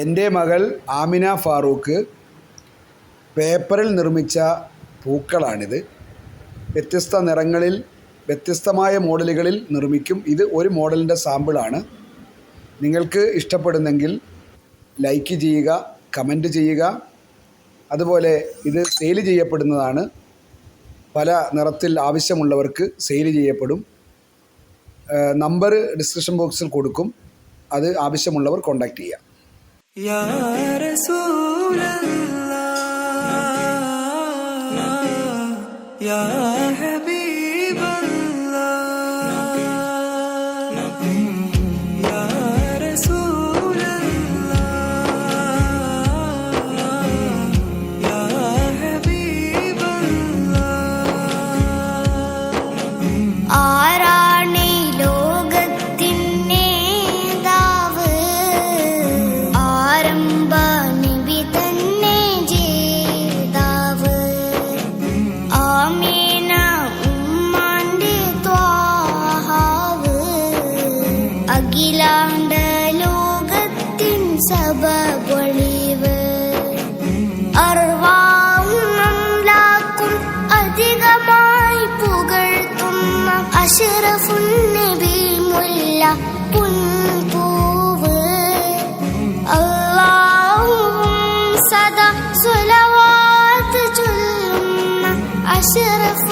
എന്റെ മകൾ ആമിന ഫാറൂഖ് പേപ്പറിൽ നിർമ്മിച്ച പൂക്കളാണിത്. വ്യത്യസ്ത നിറങ്ങളിൽ വ്യത്യസ്തമായ മോഡലുകളിൽ നിർമ്മിക്കും. ഇത് ഒരു മോഡലിന്റെ സാമ്പിളാണ്. നിങ്ങൾക്ക് ഇഷ്ടപ്പെടുന്നെങ്കിൽ ലൈക്ക് ചെയ്യുക കമന്റ് ചെയ്യുക. അതുപോലെ ഇത് സെയിൽ ചെയ്യപ്പെടുന്നതാണ്. പല നിറത്തിൽ ആവശ്യമുള്ളവർക്ക് സെയിൽ ചെയ്യപ്പെടും. നമ്പർ ഡിസ്ക്രിപ്ഷൻ ബോക്സിൽ കൊടുക്കും. അത് ആവശ്യമുള്ളവർ കോൺടാക്റ്റ് ചെയ്യുക யார சூழல்லா? யா ஹபீபல்லா? അഖിലാണ്ട ലോകത്തിൻ സബപൊളിവ് അർവാവും ലാക്കും അധികമായി പുകഴ്ത്തുന്ന അഷറഫുൻ നബി മുല്ല പുൻപൂവ്. അല്ലാഹുവും സദാ സ്വലവാത്ത് ചൊല്ലുന്ന അഷറഫുൻ